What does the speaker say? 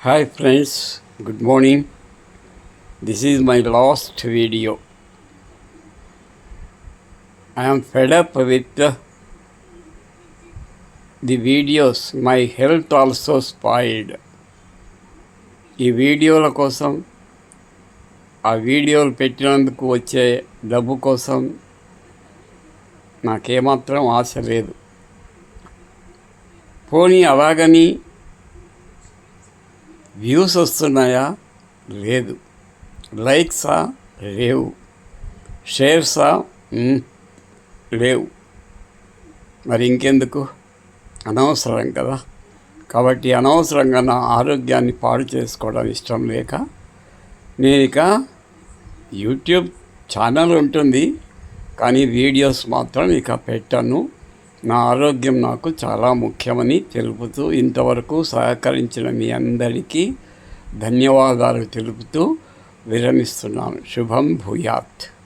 Hi friends good morning this is my last video I'm fed up with the videos my health also spoiled ఈ వీడియోల కోసం ఆ వీడియోలు పెట్టినందుకు వచ్చే డబ్బు కోసం నాకేమాత్రం ఆశ లేదు పోనీ అలాగని వ్యూస్ వస్తున్నాయా? లేదు. లైక్సా? లేవు. షేర్సా? లేవు. మరి ఇంకెందుకు? అనవసరం కదా. కాబట్టి అనవసరంగా నా ఆరోగ్యాన్ని పాడు చేసుకోవడం ఇష్టం లేక నేను ఇక యూట్యూబ్ ఛానల్ ఉంటుంది కానీ వీడియోస్ మాత్రం ఇక పెట్టను. నా ఆరోగ్యం నాకు చాలా ముఖ్యమని తెలుపుతూ ఇంతవరకు సహకరించిన మీ అందరికీ ధన్యవాదాలు తెలుపుతూ విరమిస్తున్నాను. శుభం భూయాత్.